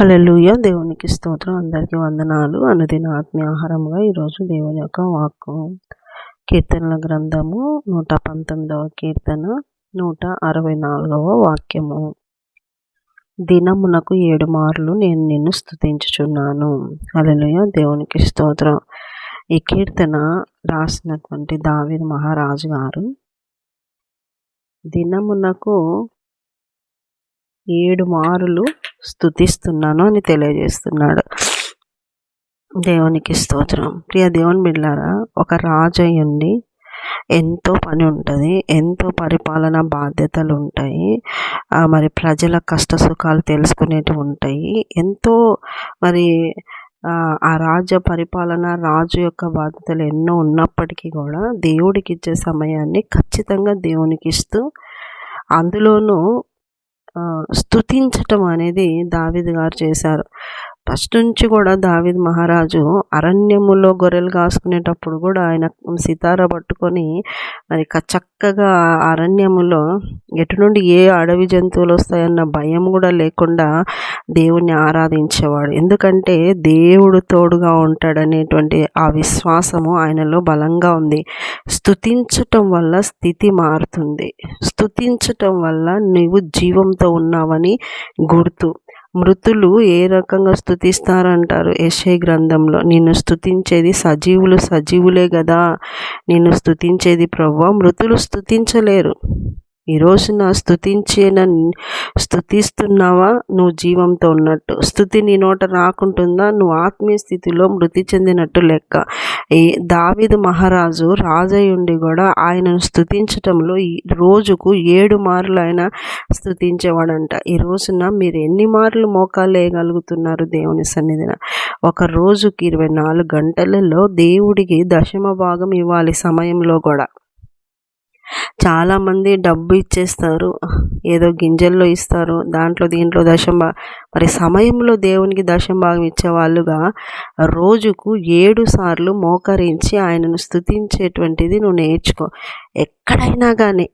హల్లెలూయా. దేవునికి స్తోత్రం. అందరికీ వందనాలు. అనుదిన ఆత్మీయ ఆహారముగా ఈరోజు దేవుని యొక్క వాక్కు. కీర్తనల గ్రంథము నూట పంతొమ్మిదవ కీర్తన నూట అరవై నాలుగవ వాక్యము. దినమునకు ఏడు మార్లు నేను నిన్ను స్థుతించుచున్నాను హల్లెలూయా. దేవునికి స్తోత్రం. ఈ కీర్తన రాసినటువంటి దావీదు మహారాజు గారు. దినమునకు ఏడు మారులు స్థుతిస్తున్నాను అని తెలియజేస్తున్నాడు. దేవునికి స్తోత్రం. ప్రియ దేవుని బిడ్డారా ఒక రాజు అయ్యండి ఎంతో పని ఉంటుంది ఎంతో పరిపాలన బాధ్యతలు ఉంటాయి మరి ప్రజల కష్ట సుఖాలు తెలుసుకునేటివి ఉంటాయి. ఎంతో మరి ఆ రాజ్య పరిపాలన రాజు యొక్క బాధ్యతలు ఎన్నో ఉన్నప్పటికీ కూడా దేవుడికి ఇచ్చే సమయాన్ని ఖచ్చితంగా దేవునికి ఇస్తూ అందులోనూ స్థుతించటం అనేది దావిద్ గారు చేశారు. ఫస్ట్ నుంచి కూడా దావిద్ మహారాజు అరణ్యములో గొర్రెలు కాసుకునేటప్పుడు కూడా ఆయన సితార పట్టుకొని మరి చక్కగా అరణ్యములో ఎటు నుండి ఏ అడవి జంతువులు వస్తాయన్న భయం కూడా లేకుండా దేవుణ్ణి ఆరాధించేవాడు. ఎందుకంటే దేవుడు తోడుగా ఉంటాడనేటువంటి ఆ విశ్వాసము ఆయనలో బలంగా ఉంది. స్థుతించటం వల్ల స్థితి మారుతుంది. స్థుతించటం వల్ల నువ్వు జీవంతో ఉన్నావని గుర్తు. మృతులు ఏ రకంగా స్థుతిస్తారంటారు యశై గ్రంథంలో. నిన్ను స్థుతించేది సజీవులు సజీవులే కదా నిన్ను స్థుతించేది ప్రవ్వ మృతులు స్థుతించలేరు ఈరోజు నా నన్ను స్థుతిస్తున్నావా నువ్వు జీవంతో ఉన్నట్టు. స్థుతి నీ నోట రాకుంటుందా? నువ్వు ఆత్మీయ స్థితిలో మృతి చెందినట్టు లెక్క. ఈ దావిదు మహారాజు రాజయ్య ఉండి కూడా ఆయనను స్థుతించటంలో ఈ రోజుకు ఏడు మార్లు ఆయన స్థుతించేవాడంట ఈ రోజున మీరు ఎన్ని మార్లు మోకాలు వేయగలుగుతున్నారు దేవుని సన్నిధిన? ఒక రోజుకి ఇరవై నాలుగు గంటలలో దేవుడికి దశమ భాగం ఇవ్వాలి సమయంలో కూడా. చాలామంది డబ్బు ఇచ్చేస్తారు ఏదో గింజల్లో ఇస్తారు దాంట్లో దీంట్లో దశం మరి సమయంలో దేవునికి దశంభాగం ఇచ్చేవాళ్ళుగా రోజుకు ఏడు సార్లు మోకరించి ఆయనను స్థుతించేటువంటిది నువ్వు నేర్చుకో. ఎక్కడైనా కానీ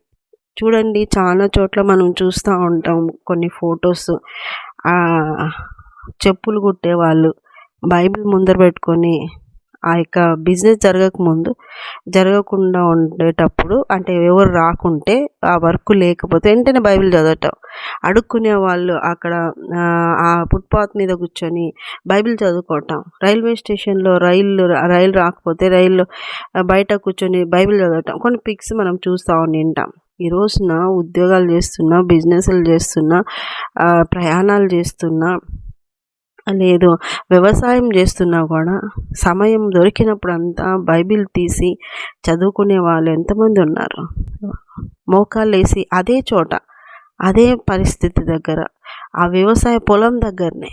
చూడండి చాలా చోట్ల మనం చూస్తూ ఉంటాం కొన్ని ఫొటోస్. చెప్పులు కుట్టేవాళ్ళు బైబిల్ ముందర పెట్టుకొని ఆ యొక్క బిజినెస్ జరగకముందు జరగకుండా ఉండేటప్పుడు అంటే ఎవరు రాకుంటే ఆ వర్క్ లేకపోతే వెంటనే బైబిల్ చదవటం. అడుక్కునే వాళ్ళు అక్కడ ఆ ఫుట్పాత్ మీద కూర్చొని బైబిల్ చదువుకోవటం. రైల్వే స్టేషన్లో రైలు రైలు రాకపోతే రైలు బయట కూర్చొని బైబిల్ చదవటం. కొన్ని పిక్స్ మనం చూస్తూ ఉంటాం ఈ రోజున ఉద్యోగాలు చేస్తున్నా బిజినెస్లు చేస్తున్నా ప్రయాణాలు చేస్తున్నా లేదు. వ్యవసాయం చేస్తున్నా కూడా సమయం దొరికినప్పుడు అంతా బైబిల్ తీసి చదువుకునే వాళ్ళు ఎంతమంది ఉన్నారు? మోకాలు వేసి అదే చోట అదే పరిస్థితి దగ్గర ఆ వ్యవసాయ పొలం దగ్గరనే.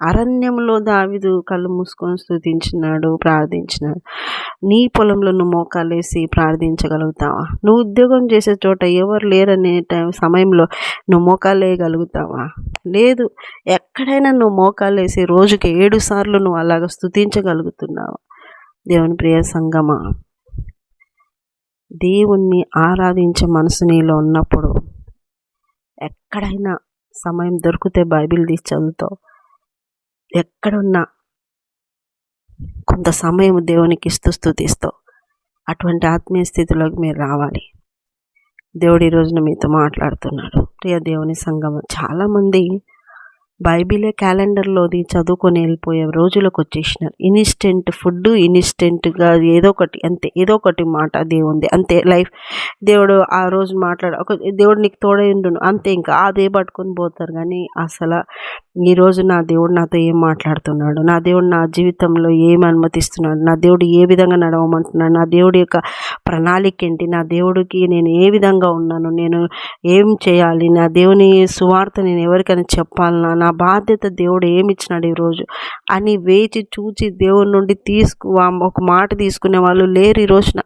అరణ్యంలో దావిదు కళ్ళు మూసుకొని స్థుతించినాడు ప్రార్థించినాడు. నీ పొలంలో నువ్వు మోకాలేసి ప్రార్థించగలుగుతావా? నువ్వు ఉద్యోగం చేసే చోట ఎవరు లేరనే టైం సమయంలో నువ్వు మోకాలు వేయగలుగుతావా లేదు ఎక్కడైనా నువ్వు మోకాలేసి రోజుకి ఏడు సార్లు నువ్వు అలాగ స్థుతించగలుగుతున్నావా దేవుని ప్రియ సంగమా దేవుణ్ణి ఆరాధించే మనసు నీలో ఉన్నప్పుడు ఎక్కడైనా సమయం దొరికితే బైబిల్ తీసి చదువుతావు. ఎక్కడున్నా కొంత సమయం దేవునికి ఇస్తూ స్థుతిస్తూ అటువంటి ఆత్మీయ స్థితిలోకి మీరు రావాలి. దేవుడు ఈ రోజున మీతో మాట్లాడుతున్నాడు. ప్రియ దేవుని సంగమ చాలామంది బైబిలే క్యాలెండర్లోది చదువుకొని వెళ్ళిపోయే రోజులకు వచ్చేసినారు ఇన్స్టెంట్ ఫుడ్ ఇన్స్టెంట్గా ఏదో ఒకటి అంతే ఏదో ఒకటి మాట దేవుంది. అంతే లైఫ్. దేవుడు ఆ రోజు మాట్లాడ ఒక దేవుడు నీకు తోడై ఉండును. అంతే ఇంకా అదే పట్టుకొని పోతారు. కానీ అసలు ఈరోజు నా దేవుడు నాతో ఏం మాట్లాడుతున్నాడు? నా దేవుడు నా జీవితంలో ఏం అనుమతిస్తున్నాడు? నా దేవుడు ఏ విధంగా నడవమంటున్నాడు? నా దేవుడి యొక్క ప్రణాళిక ఏంటి? నా దేవుడికి నేను ఏ విధంగా ఉన్నాను? నేను ఏం చేయాలి? నా దేవుని సువార్త నేను ఎవరికైనా చెప్పాలన్నా నా బాధ్యత దేవుడు ఏమిచ్చినాడు ఈరోజు? అని వేచి చూచి దేవుడి నుండి తీసుకు ఒక మాట తీసుకునే వాళ్ళు లేరు ఈ రోజున.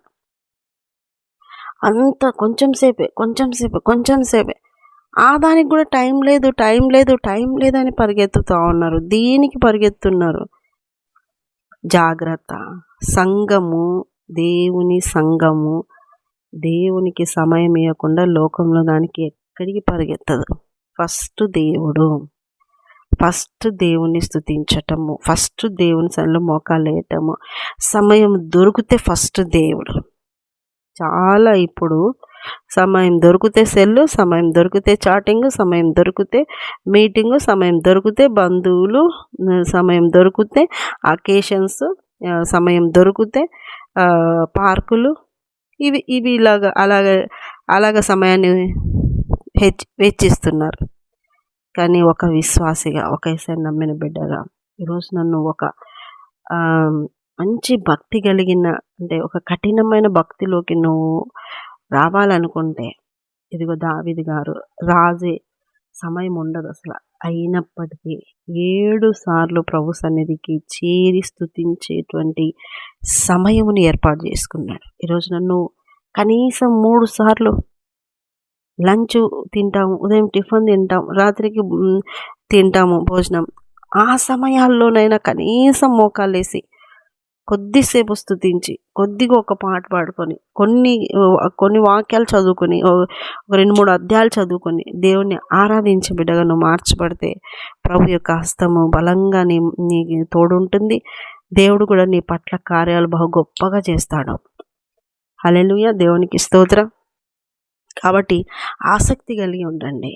అంత కొంచెం సేపే కొంచెం సేపే కొంచెం సేపే. ఆ దానికి కూడా టైం లేదు టైం లేదు టైం లేదని పరిగెత్తుతూ ఉన్నారు. దీనికి పరిగెత్తున్నారు? జాగ్రత్త. సంఘము దేవుని సంఘము దేవునికి సమయం ఇవ్వకుండా లోకంలో దానికి ఎక్కడికి పరిగెత్తదు? ఫస్ట్ దేవుడు. ఫస్ట్ దేవుని స్థుతించటము ఫస్ట్ దేవుని సన్నిలో మోకాలు వేయటము. సమయం దొరికితే ఫస్ట్ దేవుడు. చాలా ఇప్పుడు సమయం దొరికితే సెల్లు సమయం దొరికితే చాటింగ్ సమయం దొరికితే మీటింగు సమయం దొరికితే బంధువులు సమయం దొరికితే అకేషన్స్ సమయం దొరికితే పార్కులు. ఇవి ఇవి ఇలాగ అలాగ అలాగ సమయాన్ని హెచ్ వెచ్చిస్తున్నారు. కానీ ఒక విశ్వాసిగా ఒకేసారి నమ్మిన బిడ్డగా ఈరోజు నన్ను ఒక మంచి భక్తి కలిగిన అంటే ఒక కఠినమైన భక్తిలోకి నువ్వు రావాలనుకుంటే ఇదిగో దావిది గారు రాజే సమయం ఉండదు అసలు. అయినప్పటికీ ఏడు సార్లు ప్రభు సన్నిధికి చేరి స్థుతించేటువంటి సమయముని ఏర్పాటు చేసుకున్నాడు. ఈరోజు నన్ను కనీసం మూడు సార్లు లంచ్ తింటాము ఉదయం టిఫిన్ తింటాం రాత్రికి తింటాము భోజనం. ఆ సమయాల్లోనైనా కనీసం మోకాలేసి కొద్దిసేపు స్థుతించి కొద్దిగా ఒక పాట పాడుకొని కొన్ని కొన్ని వాక్యాలు చదువుకొని ఒక రెండు మూడు అధ్యాయాలు చదువుకొని దేవుణ్ణి ఆరాధించి బిడ్డగా నువ్వు మార్చబడితే ప్రభు యొక్క హస్తము బలంగా నీ నీ తోడుంటుంది. దేవుడు కూడా నీ పట్ల కార్యాలు బహు గొప్పగా చేస్తాడు. అలెలుయ దేవునికి స్తోత్రం. కాబట్టి ఆసక్తి కలిగి ఉండండి.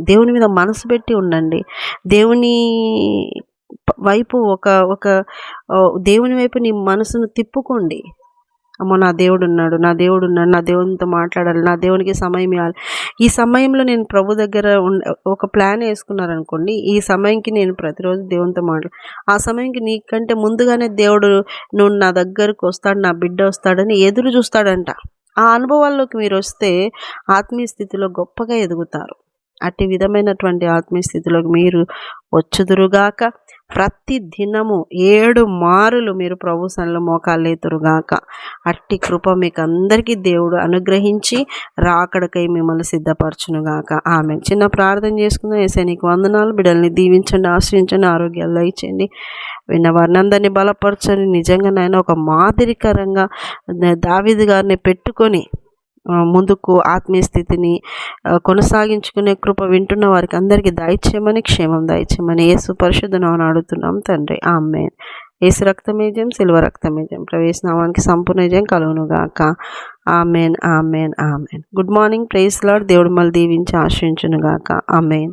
దేవుని మీద మనసు పెట్టి ఉండండి. దేవుని వైపు ఒక ఒక దేవుని వైపు నీ మనసును తిప్పుకోండి. అమ్మో నా దేవుడు ఉన్నాడు నా దేవుడు ఉన్నాడు నా దేవునితో మాట్లాడాలి నా దేవునికి సమయం ఇవ్వాలి. ఈ సమయంలో నేను ప్రభు దగ్గర ఒక ప్లాన్ వేసుకున్నారనుకోండి ఈ సమయంకి నేను ప్రతిరోజు దేవునితో మాట్లాడు ఆ సమయంకి నీకంటే ముందుగానే దేవుడు నువ్వు నా దగ్గరకు వస్తాడు నా బిడ్డ వస్తాడని ఎదురు చూస్తాడంట. ఆ అనుభవాల్లోకి మీరు వస్తే ఆత్మీయ స్థితిలో గొప్పగా ఎదుగుతారు. అట్టి విధమైనటువంటి ఆత్మీయ స్థితిలోకి మీరు వచ్చుదురుగాక ప్రతి దినము ఏడు మారులు మీరు ప్రభు సన్లో మోకాళ్ళేతురుగాక అట్టి కృప మీకు అందరికీ దేవుడు అనుగ్రహించి రాకడకై మిమ్మల్ని సిద్ధపరచునుగాక. ఆమె చిన్న ప్రార్థన చేసుకుందాం. ఏసే నీకు వందనాలు. బిడల్ని దీవించండి ఆశ్రయించండి ఆరోగ్యాలు దయచేయండి. విన్న వారిని అందరినీ బలపరచని నిజంగా నాయన ఒక మాదిరికరంగా దావిది గారిని పెట్టుకొని ముందుకు ఆత్మీయ స్థితిని కొనసాగించుకునే కృప వింటున్న వారికి అందరికీ దయచేయమని క్షేమం దయచేయమని ఏసు పరిశుద్ధనామని అడుగుతున్నాం తండ్రి. ఆమె ఏసు రక్తమేజం సిల్వ రక్తమేజం ప్రవేశనామానికి సంపూర్ణ జయం కలుగునుగాక amen amen amen. Good morning praise Lord దేవుడు మళ్ళీ దీవించి ఆశ్రయించునుగాక ఆమెన్.